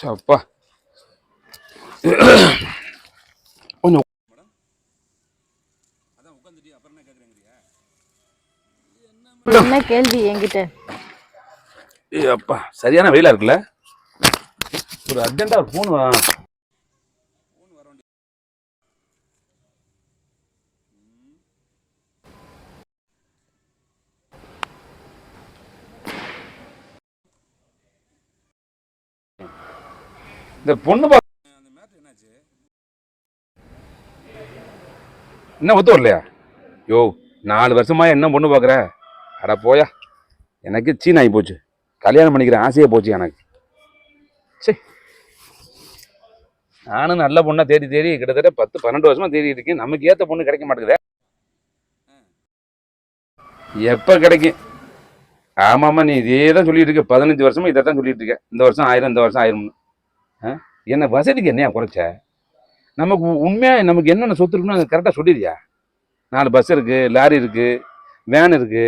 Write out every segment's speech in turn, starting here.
அப்பா கொஞ்சம் என்ன கேள்வி என்கிட்ட. ஏய் அப்பா சரியான வெயிலா இருக்குல்ல? ஒரு அர்ஜென்ட்டா ஒரு ஃபோன் இந்த பொண்ணு என்ன ஒத்து வரலையா? யோ நாலு வருஷமா என்ன பொண்ணு பார்க்குற அட போயா. எனக்கு சீன் ஆகி போச்சு. கல்யாணம் பண்ணிக்கிற ஆசையே போச்சு எனக்கு. சே நானும் நல்ல பொண்ணாக தேடி தேடி கிட்டத்தட்ட பத்து பன்னெண்டு வருஷமாக தேடி இருக்கேன். நமக்கு ஏற்ற பொண்ணு கிடைக்க மாட்டேங்குதே. எப்போ கிடைக்கும்? ஆமாம்மா நீ இதே தான் சொல்லிட்டு இருக்க. பதினஞ்சு வருஷமா இதை தான் சொல்லிட்டு இருக்க. இந்த வருஷம் ஆயிரம் இந்த வருஷம் ஆயிரம்னு. என்ன வசதிக்கு என்னையா குறைச்ச? நமக்கு உண்மையாக நமக்கு என்னென்ன சொத்து இருக்குன்னு அதை கரெக்டாக சொல்லிடுறியா? நாலு பஸ் இருக்குது லாரி இருக்குது வேன் இருக்குது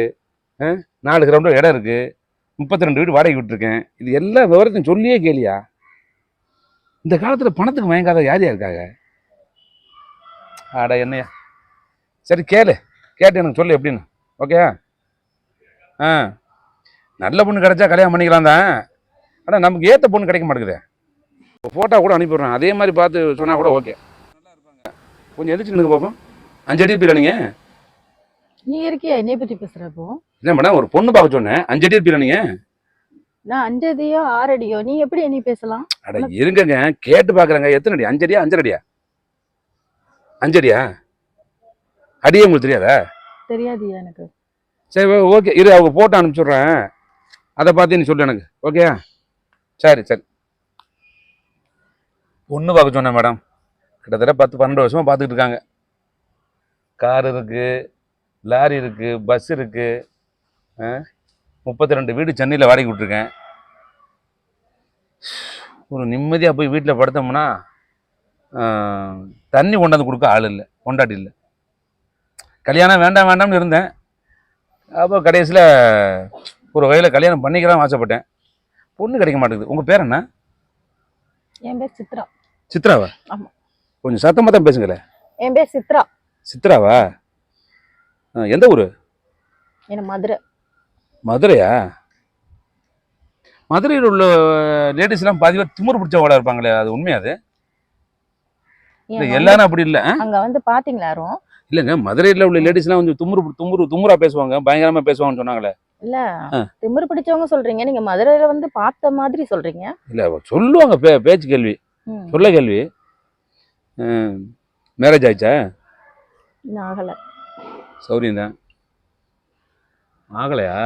ஆ? நாலு கிரவுண்டு இடம் இருக்குது முப்பத்தி ரெண்டு வீடு வாடகை விட்டுருக்கேன். இது எல்லா விவரத்தையும் சொல்லியே கேளியா? இந்த காலத்தில் பணத்துக்கு மயங்காத யார் இருக்காங்க? ஆடா என்னையா? சரி கேளு. கேட்டு எனக்கு சொல்லு எப்படின்னு. ஓகே ஆ? நல்ல பொண்ணு கிடச்சா கல்யாணம் பண்ணிக்கலாம் தான் ஆனால் நமக்கு ஏற்ற பொண்ணு கிடைக்க மாட்டேங்குது. ஃபோட்டோ கூட அனுப்பிடுறேன் அதே மாதிரி பார்த்து சொன்னால் கூட ஓகே கொஞ்சம் எதிர்த்து நின்று பார்ப்போம் அஞ்சு அடி இருப்பீங்களா நீங்கள் நீ இருக்கியா? என்னைய பத்தி பேசுற இப்போ? இல்லை மேடம் ஒரு பொண்ணு பார்க்க சொன்னேன். அஞ்சு அடி நீங்கள் நான் அஞ்சதியோ ஆறடியோ நீ எப்படி என்னை பேசலாம்? அட இருங்கங்க. கேட்டு பார்க்குறேங்க எத்தனை அடி? அஞ்சடியா அஞ்சடியா அஞ்சடியா அடியே? உங்களுக்கு தெரியாதா? தெரியாதுயா எனக்கு. சரி ஓகே. இரு அவங்க போட்டோ அனுப்பிச்சுட்றேன். அதை பார்த்து நீ சொல்லு எனக்கு. ஓகே சரி சரி. பொண்ணு பார்க்க சொன்னேன் மேடம். கிட்டத்தட்ட பத்து பன்னெண்டு வருஷமாக பார்த்துக்கிட்டு இருக்காங்க. கார் இருக்குது லாரி இருக்குது பஸ் இருக்குது முப்பத்தி ரெண்டு வீடு சென்னையில் வாடகை விட்ருக்கேன் ஒரு நிம்மதியாக போய் வீட்டில் படுத்தோம்னா தண்ணி கொண்டாந்து கொடுக்க ஆள் இல்லை கொண்டாட்டி இல்லை. கல்யாணம் வேண்டாம் வேண்டாம்னு இருந்தேன். அப்போ கடைசியில் ஒரு வகையில் கல்யாணம் பண்ணிக்கலாம் ஆசைப்பட்டேன். பொண்ணு கிடைக்க மாட்டேங்குது. உங்கள் பேர் என்ன? என் பேர் சித்ரா. சித்ராவா? ஆமா. கொஞ்சம் சத்தமாக தான் பேசுங்களேன் என் பேர் சித்ரா. சித்ராவா? எந்த ஊர்? என்ன மதுரை. மதுரையா? மதுரையில் உள்ள லேடிஸ்லாம் பாதி பேர் திமிரு பிடிச்சவங்களா இருப்பாங்களே அது உண்மையா அது? எல்லாரும் அப்படி இல்லை அங்க வந்து பாத்தீங்களா யாரும்? இல்லைங்க மதுரையில் உள்ள லேடிஸ்லாம் கொஞ்சம் துமுறு துமுறு துமுறா பேசுவாங்க பயங்கரமாக பேசுவாங்கன்னு சொன்னாங்களே. இல்ல. திமிரு பிடிச்சவங்க சொல்றீங்க நீங்க மதுரையில வந்து பார்த்த மாதிரி சொல்றீங்க. இல்லை சொல்லுவாங்க பே பேச்சு கேள்வி. சொல்ல கேள்வி. மேரேஜ் ஆயிடுச்சா? ஆகல. சௌரியம் தான். ஆகலையா?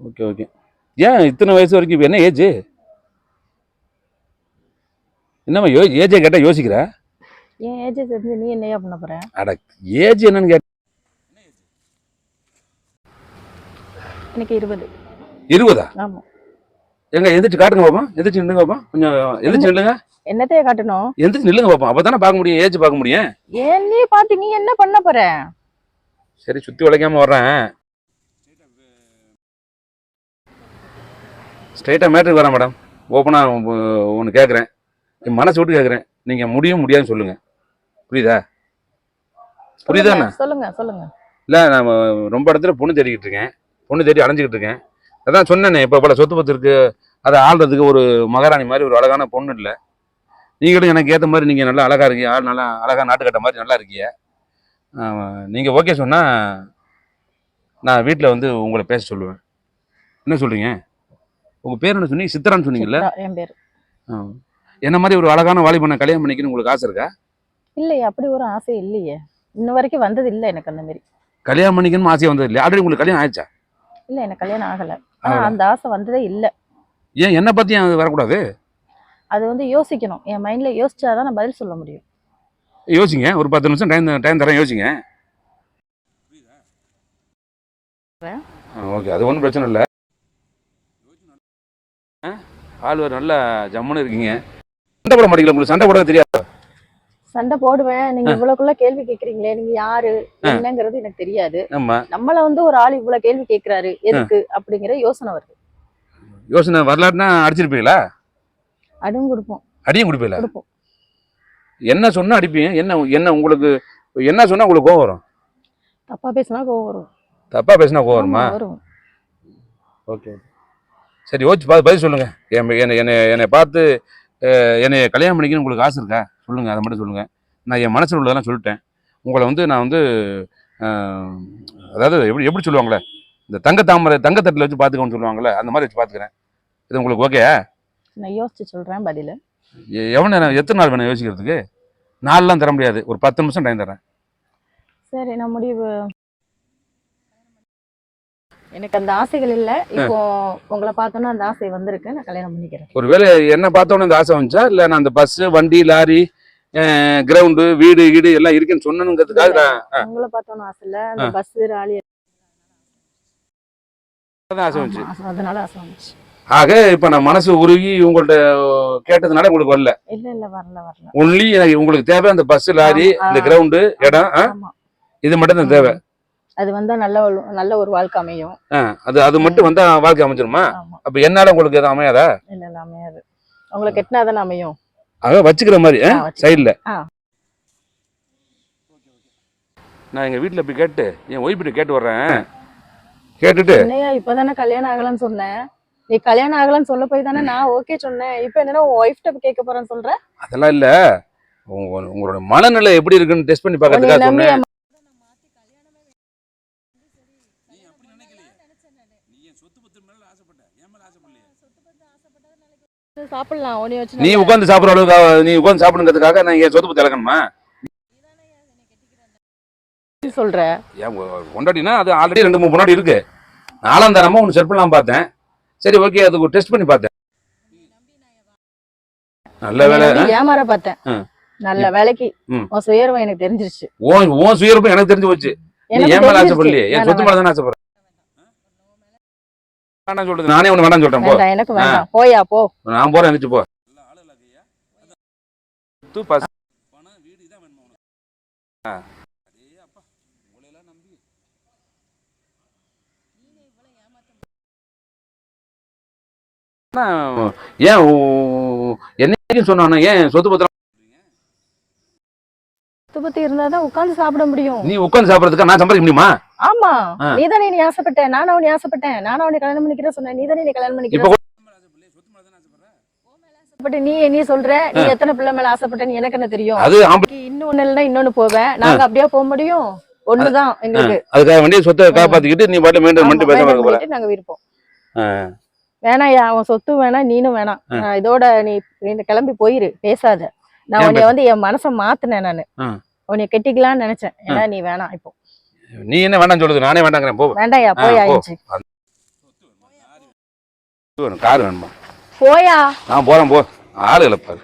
Okay okay. ஏன் இத்தனை வயசு வரைக்கும் இப்ப என்ன ஏஜ் என்னம்மா யோ ஏஜை கேட்டால் யோசிக்கிற? என் ஏஜ் தெரிஞ்சு நீ என்னையா பண்ண போற? அட ஏஜ் என்னன்னு கேட்ட? எனக்கு இருபது. இருபதா? ஆமா. எங்க எந்திரிச்சு காட்டுங்க பாப்போம் எந்திரிச்சு நில்லுங்க பாப்போம் கொஞ்சம் எந்திரிச்சு நில்லுங்க. என்னத்தைய காட்டணும்? எந்திரிச்சு நில்லுங்க பாப்போம் அப்போ தானே பார்க்க முடியும் ஏஜ் பார்க்க முடியும். ஏன் நீ பார்த்து நீ என்ன பண்ண போற? சரி சுற்றி உழைக்காம வர்றேன். ஸ்ட்ரைட்டாக மேட்ருக்கு வரேன் மேடம் ஓப்பனாக ஒன்று கேட்குறேன் என் மனசு விட்டு கேட்குறேன் நீங்கள் முடியும் முடியாதுன்னு சொல்லுங்கள் புரியுதா? புரியுதாண்ணா சொல்லுங்க, சொல்லுங்க சொல்லுங்க. இல்லை நான் ரொம்ப இடத்துல பொண்ணு தேடிக்கிட்டு இருக்கேன். பொண்ணு தேடி அலைஞ்சிக்கிட்டு இருக்கேன். அதான் சொன்னேனே இப்போ பல சொத்து பத்து இருக்குது அதை ஆள்றதுக்கு ஒரு மகாராணி மாதிரி ஒரு அழகான பொண்ணு இல்லை. நீங்களும் எனக்கு ஏற்ற மாதிரி நீங்கள் நல்லா அழகாக இருக்கீங்க ஆள் நல்லா அழகாக நாட்டுக்கட்ட மாதிரி நல்லா இருக்கீங்க. நீங்கள் ஓகே சொன்னால் நான் வீட்டில் வந்து உங்களை பேச சொல்லுவேன். என்ன சொல்கிறீங்க உங்கள் பேர் என்ன சொன்னீங்க? சித்ரான்னு சொன்னீங்கல்ல? என் பேர். ஆ. என்ன மாதிரி ஒரு அழகான வாலிபனை கல்யாணம் பண்ணிக்கணும் உங்களுக்கு ஆசை இருக்கா? இல்லையே அப்படி ஒரு ஆசை இல்லையே. இன்ன வரைக்கும் வந்தது இல்லை எனக்கு அந்த மாதிரி. கல்யாணம் பண்ணிக்கணும் ஆசை வந்தது இல்லையா? ஆல்ரெடி உங்களுக்கு கல்யாணம் ஆயிடுச்சா? இல்ல எனக்கு கல்யாணம் ஆகல. ஆனா ஆகல. அந்த ஆசை வந்ததே இல்ல. ஏன் என்னை பற்றி அது வரக்கூடாது? அது வந்து யோசிக்கணும். என் மைண்ட்ல யோசிச்சாதான் நான் பதில் சொல்ல முடியும். யோசிங்க. ஒரு பத்து நிமிஷம் டைம் டைம் தரேன் யோசிங்க. ஓகே அது ஒன்றும் பிரச்சனை இல்லை. ஆள் நல்ல ஜம்முன்னு இருக்கீங்க. சண்டை போட மாட்டீங்களா உங்களுக்கு? சண்டை போட தெரியாது. சண்டை போடுவேன். நீங்க இவ்வளவுக்குள்ள கேள்வி கேக்குறீங்களே நீங்க யாரு என்னங்கிறது எனக்கு தெரியாது. நம்மள வந்து ஒரு ஆள் இவ்வளவு கேள்வி கேக்குறாரு எதுக்கு அப்படிங்கிற யோசனை வருது. யோசனை வரலாறுனா அடிச்சிருப்பீங்களா? அடும் கொடுப்போம். அடியும் குடிப்பில கொடுப்போம். என்ன சொன்னா அடிப்பீங்க? என்ன என்ன உங்களுக்கு என்ன சொன்னா உங்களுக்கு கோவம் வரும்? தப்பா பேசினா கோவம் வரும். தப்பா பேசினா கோவம் வருமா? வரும். ஓகே. சரி யோசிச்சு பார்த்து பதில் சொல்லுங்க. என் என்னை என்னை என்னை பார்த்து என்னை கல்யாணம் பண்ணிக்கணும் உங்களுக்கு ஆசை இருக்கா? சொல்லுங்க அதை மட்டும் சொல்லுங்க. நான் என் மனசில் உள்ளதெல்லாம் சொல்லிட்டேன். உங்களை வந்து நான் வந்து அதாவது எப்படி எப்படி சொல்லுவாங்களே? இந்த தங்க தாமரை தங்கத்தட்டில் வச்சு பார்த்துக்கோன்னு சொல்லுவாங்கல்ல அந்த மாதிரி வச்சு பார்த்துக்கிறேன் இது உங்களுக்கு ஓகே நான் யோசிச்சு சொல்றேன் பதில. எவ்வளோ நேரம் எத்தனை நாள் வேணும் யோசிக்கிறதுக்கு? நாலுலாம் தர முடியாது. ஒரு பத்து நிமிஷம் டைம் தரேன் சரி நான் முடிவு. எனக்கு அந்த ஆசைகள் இல்ல. இப்போ உங்களை பார்த்தோன்னா அந்த ஆசை வந்திருக்கு. நான் கல்யாணம் பண்ணிக்கிறேன். ஒருவேளை என்ன பார்த்தோன்னே இந்த ஆசை வந்துச்சா? இல்லை நான் அந்த பஸ்ஸு வண்டி லாரி கிரவுண்டு வீடு வீடு எல்லாம் இருக்குன்னு சொன்னனுங்கிறதுக்காக நான் உங்களை பார்த்தோன்னு ஆசை இல்ல. அந்த பஸ் ராலி தான் ஆசை வந்துச்சு. ஆமா, அதனால ஆசை வந்துச்சு. ஆக இப்ப நான் மனசு உருகி உங்கள்ட்ட கேட்டதுனால உங்களுக்கு வரல. இல்ல இல்ல வரல வரல. ஒன்லி எனக்கு உங்களுக்கு தேவை அந்த பஸ் லாரி இந்த. கிரவுண்டு இடம் இது மட்டும் தான் தேவை. அது வந்தா நல்ல நல்ல ஒரு வாழ்க்கை அமையும். அது அது மட்டும் வந்தா வாழ்க்கை அமைஞ்சிருமா? அப்ப என்னால உங்களுக்கு எதுவும் அமையாதா? இல்ல இல்ல அமையாது. உங்களை கெட்டினாதானே அமையும். ஆக வச்சுக்கிற மாதிரி. சைடுல. நான் எங்க வீட்டுல போய் கேட்டு என் ஒய்ஃபிட்ட கேட்டு வர்றேன். கேட்டுட்டு. என்னையா இப்பதானே கல்யாணம் ஆகலன்னு சொன்னேன். நீ கல்யாணம் ஆகலன்னு சொல்ல போய் தானே நான் ஓகே சொன்னேன். இப்போ என்னன்னா உன் ஒய்ஃப்ட்ட கேட்க போறேன்னு சொல்ற? அதெல்லாம் இல்ல. உங்க- உங்களோட மனநிலை எப்படி இருக்குன்னு டெஸ்ட் பண்ணி பார்க்கறதுக்காக சொன்னேன். சாப்பிடலாம் உன்னை வச்சு நீ உட்காந்து சாப்பிடுற அளவுக்கு நீ உட்காந்து சாப்பிடுங்கிறதுக்காக நான் என் சொத்து பத்தி இழக்கணுமா சொல்ற. ஏன் கொண்டாடினா அது ஆல்ரெடி ரெண்டு மூணு முன்னாடி இருக்கு. நாலாம் தரமா ஒன்று செட் பண்ணலாம் பார்த்தேன். சரி ஓகே அதுக்கு டெஸ்ட் பண்ணி பார்த்தேன். நல்ல வேலை ஏமாற பார்த்தேன். நல்ல வேலைக்கு. உன் சுயர்வம் எனக்கு தெரிஞ்சிருச்சு. ஓன் சுயரூபம் எனக்கு தெரிஞ்சு போச்சு. நீ ஏன் மேல. ஆசைப்படலையே? என் சொத்து மேல தானே ஆசைப்படுறேன் வேணாம் சொல்றது நானே ஒன்று வேணாம் சொல்றேன் போ. வேண்டாம் எனக்கு வேண்டாம். போயா போ. நான் போறேன் நினைச்சு போ. சொத்து, பஸ்- பணம், வீடு வேணுமா உனக்கு? அப்பா, நம்பி. ஆனா, ஏன் என்னைக்கும் சொன்னானே ஏன் சொத்து பத்திரம் சொத்து பத்தி இருந்தாதான் உட்கார்ந்து சாப்பிட முடியும். நீ உட்காந்து சாப்பிடறதுக்கு நான் சம்பாதிக்க முடியுமா? ஆமா. ஆ. நீதானே நீ ஆசைப்பட்ட நானும் அவனி ஆசைப்பட்டேன். நானும் அவனை கல்யாணம் பண்ணிக்கிறேன் சொன்னேன். நீதானே நீ கல்யாணம் பண்ணிக்கிறேன் ஆசைப்பட்டு நீ நீ சொல்ற நீ எத்தனை பிள்ளை மேல ஆசைப்பட்ட எனக்கு என்ன தெரியும்? அது இன்னொன்னு இல்லைன்னா இன்னொன்னு போவேன் நாங்க அப்படியே போக முடியும். ஒண்ணுதான் எங்களுக்கு. அதுக்காக வேண்டிய சொத்தை காப்பாத்திக்கிட்டு நீ பாட்டு மெயின்டைன் பண்ணிட்டு பேசாம இருக்க போற. நாங்க விருப்போம். வேணாயா அவன் சொத்து வேணாம் நீனும் வேணாம். நான் இதோட நீ நீ கிளம்பி போயிரு. பேசாத. நான் ஏன் உன்னைய வந்து என் மனசை மாத்தினேன் நானு. ஆ. உன்னைய கெட்டிக்கலாம்னு நினைச்சேன். ஏன்னா நீ வேணாம் இப்போ. நீ என்ன வேண்டாம் சொல்லுது? நானே வேண்டாங்கிறேன். போ. வேண்டாயா போய். ஆயிடுச்சு. கார் வேணுமா? போயா? நான் போறேன் போ. ஆளு பாரு.